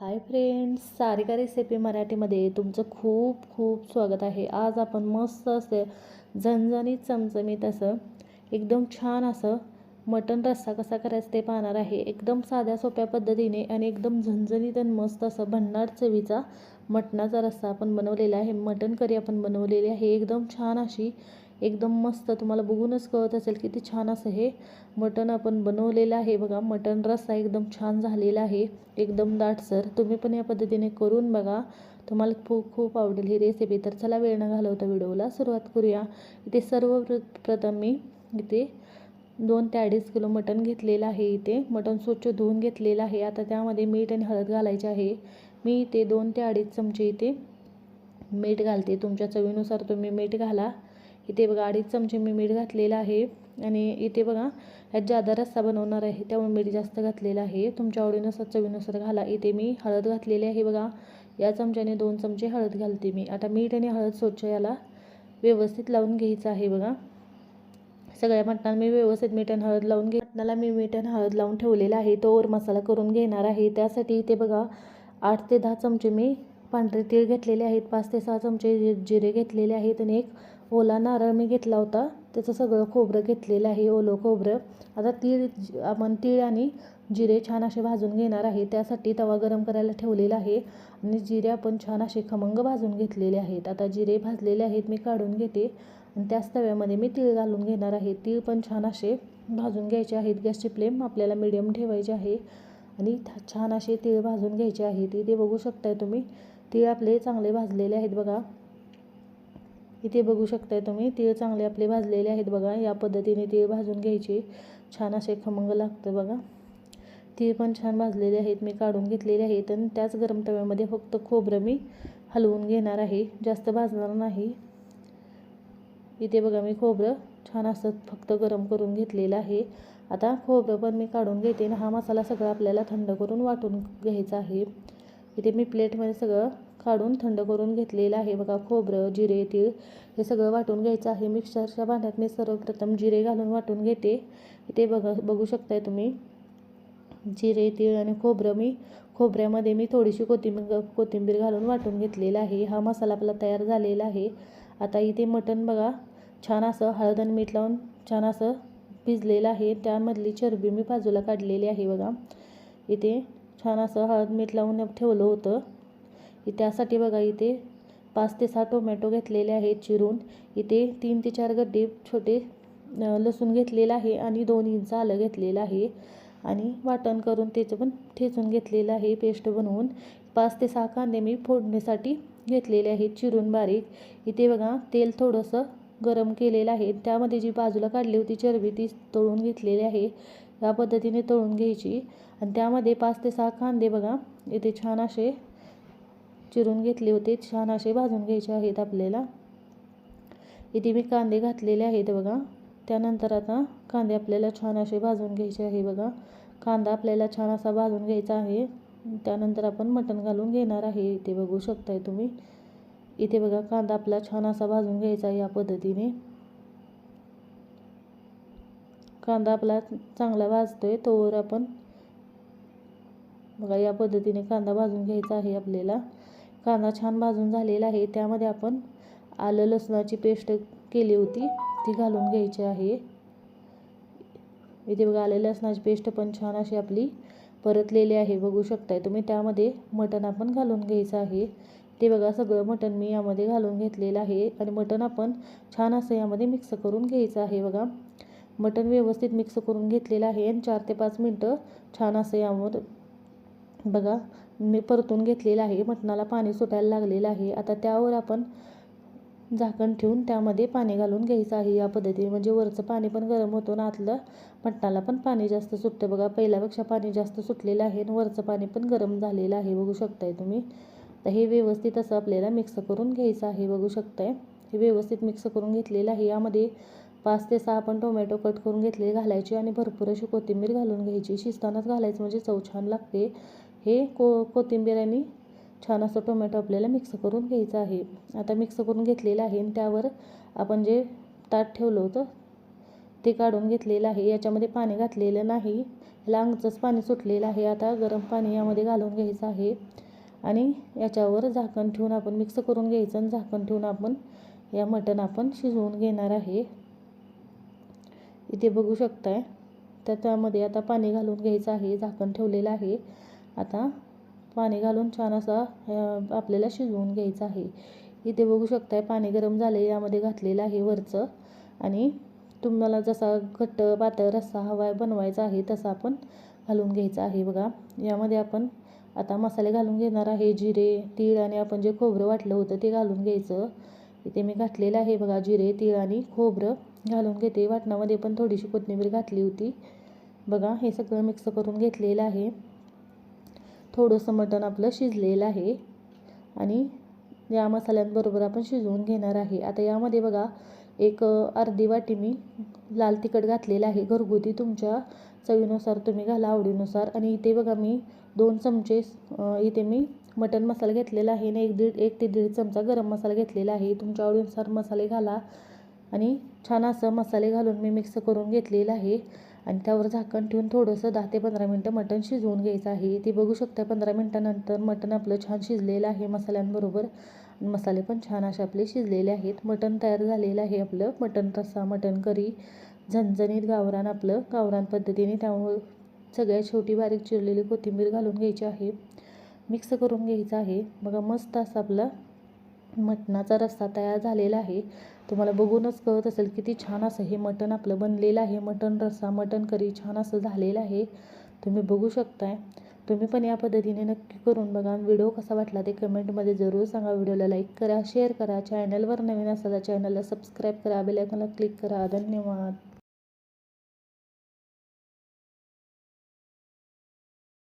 Hi friends Sarika recipe मराठीमध्ये तुमचं खूप खूप स्वागत आहे. आज आपण मस्त असे झणझणीत चमचमीत असं एकदम छान असं मटण रस्सा कसा करायचा ते पाहणार आहे. एकदम साध्या सोप्या पद्धतीने आणि एकदम झणझणीत आणि मस्त असं भन्नाट चवीचा मटणाचा रस्सा आपण बनवलेला आहे. मटण करी आपण बनवलेली आहे. एकदम छान अशी एकदम मस्त. तुम्हाला बघूनच कळत असेल किती छान असं हे मटण आपण बनवलेलं आहे. बघा मटण रस्सा एकदम छान झालेला आहे. एकदम दाटसर तुम्ही पण या पद्धतीने करून बघा. तुम्हाला खूप खूप आवडेल ही रेसिपी तर चला वेळ न घालवता व्हिडिओला सुरुवात करूया. इथे सर्व प्रथम मी इथे दोन ते अडीच किलो मटण घेतलेलं आहे इथे. मटण स्वच्छ धुवून घेतलेलं आहे. आता त्यामध्ये मीठ आणि हळद घालायचे आहे. मी इथे दोन ते अडीच चमचे इथे मीठ घालते. तुमच्या चवीनुसार तुम्ही मीठ घाला. इथे बघा अडीच चमचे मी मीठ घातलेलं आहे. आणि इथे बघा ह्यात जादा रस्सा बनवणार आहे त्यामुळे मीठ जास्त घातलेलं आहे. तुमच्या आवडीनुसार चवीनुसार घाला. इथे मी हळद घातलेली आहे बघा. या चमच्याने दोन चमचे हळद घालते मी. आता मीठ आणि हळद स्वच्छ याला व्यवस्थित लावून घ्यायचं आहे बघा. सगळ्या मटणाला मी व्यवस्थित मीठ आणि हळद लावून घे मटणाला मी मीठ आणि हळद लावून ठेवलेला आहे. तोवर मसाला करून घेणार आहे. त्यासाठी इथे बघा आठ ते दहा चमचे मी पांढरे तीळ घेतलेले आहेत. पाच ते सहा चमचे जिरे घेतलेले आहेत. आणि एक ओला नारळ मी घेतला होता. त्याचं सगळं खोबरं घेतलेलं आहे ओलं खोबरं. आता तीळ आपण तीळ आणि जिरे छान असे भाजून घेणार आहे. त्यासाठी तवा गरम करायला ठेवलेला आहे आणि जिरे आपण छान असे खमंग भाजून घेतलेले आहेत. आता जिरे भाजलेले आहेत मी काढून घेते. आणि त्याच तव्यामध्ये मी तीळ घालून घेणार आहे. तीळ पण छान असे भाजून घ्यायचे आहेत. गॅसची फ्लेम आपल्याला मिडियम ठेवायची आहे. आणि छान असे तीळ भाजून घ्यायचे आहेत. इथे बघू शकताय तुम्ही तीळ आपले चांगले भाजलेले आहेत बघा. इथे बघू शकताय तुम्ही तीळ चांगले आपले भाजलेले आहेत बघा या पद्धतीने तीळ भाजून घ्यायचे. छान असे खमंग लागतं बघा. तीळ पण छान भाजलेले आहेत मी काढून घेतलेले आहेत आणि त्याच गरम तव्यामध्ये फक्त खोबरं मी हलवून घेणार आहे जास्त भाजणार नाही. इथे बघा मी खोबरं छान असं फक्त गरम करून घेतलेलं आहे. आता खोबरं पण मी काढून घेते आणि हा मसाला सगळा आपल्याला थंड करून वाटून घ्यायचा आहे. इथे मी प्लेटमध्ये सगळं काढून थंड करून घेतलेलं आहे. बघा खोबरं जिरे तीळ हे सगळं वाटून घ्यायचं आहे. मिक्सरच्या भांड्यात मी सर्वप्रथम जिरे घालून वाटून घेते. इथे बघा बघू शकताय तुम्ही. जिरे तीळ आणि खोबरं मी खोबऱ्यामध्ये मी थोडीशी कोथिंबीर कोथिंबीर घालून वाटून घेतलेला आहे. हा मसाला आपला तयार झालेला आहे. आता इथे मटण बघा छान असं हळद आणि मीठ लावून छान असं भिजलेलं आहे. त्यामधली चरबी मी बाजूला काढलेली आहे बघा. इथे छान असं हळद मीठ लावून ठेवलं होतं. त्यासाठी बघा इथे पाच ते सहा टोमॅटो घेतलेले आहेत चिरून. इथे तीन ते चार गड्डे छोटे लसूण घेतलेलं आहे आणि दोन इंच आलं घेतलेलं आहे. आणि वाटण करून त्याचं पण ठेचून घेतलेलं आहे पेस्ट बनवून. पाच ते सहा कांदे मी फोडणीसाठी घेतलेले आहेत चिरून बारीक. इथे बघा तेल थोडंसं गरम केलेलं आहे. त्यामध्ये जी बाजूला काढली होती चरबी ती तळून घेतलेली आहे. या पद्धतीने तळून घ्यायची. आणि त्यामध्ये पाच ते सहा कांदे बघा इथे छान असे चिरून घेतले होते. छान असे भाजून घ्यायचे आहेत आपल्याला. इथे मी कांदे घातलेले आहेत बघा. त्यानंतर आता कांदे आपल्याला छान असे भाजून घ्यायचे आहे बघा. कांदा आपल्याला छान असा भाजून घ्यायचा आहे. त्यानंतर आपण मटण घालून घेणार आहे. इथे बघू शकताय तुम्ही. इथे बघा कांदा आपला छान असा भाजून घ्यायचा या पद्धतीने. कांदा आपला चांगला भाजतोय तोवर आपण बघा या पद्धतीने कांदा भाजून घ्यायचा आहे आपल्याला. कांदा छान भाजून झालेला आहे. त्यामध्ये आपण आलं लसणाची पेस्ट केली होती. ती घालून घ्यायची आहे. इथे बघा आलं लसणाची पेस्ट पण छान अशी आपली परतलेली आहे. बघू शकताय तुम्ही त्यामध्ये मटण आपण घालून घ्यायचं आहे. ते बघा सगळं मटण मी यामध्ये घालून घेतलेलं आहे. आणि मटण आपण छान असं यामध्ये मिक्स करून घ्यायचं आहे बघा. मटण व्यवस्थित मिक्स करून घेतलेलं आहे. आणि चार ते पाच मिनटं छान असं यावर बघा मी परतून घेतलेलं आहे. मटणाला पाणी सुटायला लागलेलं आहे. आता त्यावर आपण झाकण ठेवून त्यामध्ये पाणी घालून घ्यायचं आहे या पद्धतीने. म्हणजे वरचं पाणी पण गरम होतं ना आतलं मटणाला पण पाणी जास्त सुटतं. बघा पहिल्यापेक्षा पाणी जास्त सुटलेलं आहे आणि वरचं पाणी पण गरम झालेलं आहे. बघू शकताय तुम्ही. तर हे व्यवस्थित असं आपल्याला मिक्स करून घ्यायचं आहे. बघू शकताय. हे व्यवस्थित मिक्स करून घेतलेलं आहे. यामध्ये पाच ते सहा आपण टोमॅटो कट करून घेतले घालायचे आणि भरपूर अशी कोथिंबीर घालून घ्यायची. शिजतानाच घालायचं. म्हणजे चव छान लागते. हे को कोथिंबीर आणि छान असं टोमॅटो आपल्याला मिक्स करून घ्यायचं आहे. आता मिक्स करून घेतलेलं आहे आणि त्यावर आपण जे ताट ठेवलं होतं ते काढून घेतलेलं आहे. याच्यामध्ये पाणी घातलेलं नाही. ह्याला अंगचंच पाणी सुटलेलं आहे. आता गरम पाणी यामध्ये घालून घ्यायचं आहे. आणि याच्यावर झाकण ठेवून आपण मिक्स करून घ्यायचं आणि झाकण ठेवून आपण या मटण आपण शिजवून घेणार आहे. इथे बघू शकताय. तर त्यामध्ये आता पाणी घालून घ्यायचं आहे. झाकण ठेवलेलं आहे. आता पाणी घालून छान असा आपल्याला शिजवून घ्यायचं आहे. इथे बघू शकताय पाणी गरम झाले यामध्ये घातलेलं आहे वरचं. आणि तुम्हाला जसा घट्ट पातळ रस्सा हवा बनवायचा आहे तसा आपण घालून घ्यायचा आहे बघा. यामध्ये आपण आता मसाले घालून घेणार आहे जिरे तीळ आणि आपण जे खोबरं वाटलं होतं ते घालून घ्यायचं. इथे मी घातलेलं आहे बघा जिरे तीळ आणि खोबरं. घालून घेते वाटणामध्ये पण थोडीशी कोथिंबीर घातली होती. बघा हे सगळं मिक्स करून घेतलेलं आहे. थोडंसं मटण आपलं शिजलेलं आहे. आणि या मसाल्यांबरोबर आपण शिजवून घेणार आहे. आता यामध्ये बघा एक अर्धी वाटी मी लाल तिखट घातलेलं आहे. घरगुती तुमच्या चवीनुसार तुम्ही घाला आवडीनुसार. आणि इथे बघा मी दोन चमचे इथे मी मटन मसाला घेतलेला आहे. आणि एक दीड एक ते दीड चमचा गरम मसाला घेतलेला आहे. तुमच्या आवडीनुसार मसाले घाला. आणि छान असं मसाले घालून मी मिक्स करून घेतलेलं आहे. आणि त्यावर झाकण ठेवून थोडंसं दहा ते पंधरा मिनटं मटण शिजवून घ्यायचं आहे. ते बघू शकता पंधरा मिनटानंतर मटण आपलं छान शिजलेलं आहे मसाल्यांबरोबर. मसाले पण छान असे आपले शिजलेले आहेत. मटण तयार झालेलं आहे आपलं. मटण रस्सा मटण करी झणझणीत गावरान आपलं. गावरान पद्धतीने त्यामुळे सगळ्यात शेवटी बारीक चिरलेली कोथिंबीर घालून घ्यायची आहे. मिक्स करून घ्यायचं आहे. बघा मस्त असं आपलं मटणाचा रस्सा तयार झालेला आहे. तुम्हाला बघूनच कळत असेल किती छान असं हे मटण आपलं बनलेलं आहे. मटण रस्सा मटण करी छान असं झालेलं आहे. तुम्ही बघू शकताय. तुम्ही पण या पद्धतीने नक्की करून बघा. व्हिडिओ कसा वाटला ते कमेंटमध्ये जरूर सांगा. व्हिडिओला लाईक करा शेअर करा. चॅनलवर नवीन असाल चॅनलला सबस्क्राईब करा. बेलायकॉनला क्लिक करा. धन्यवाद.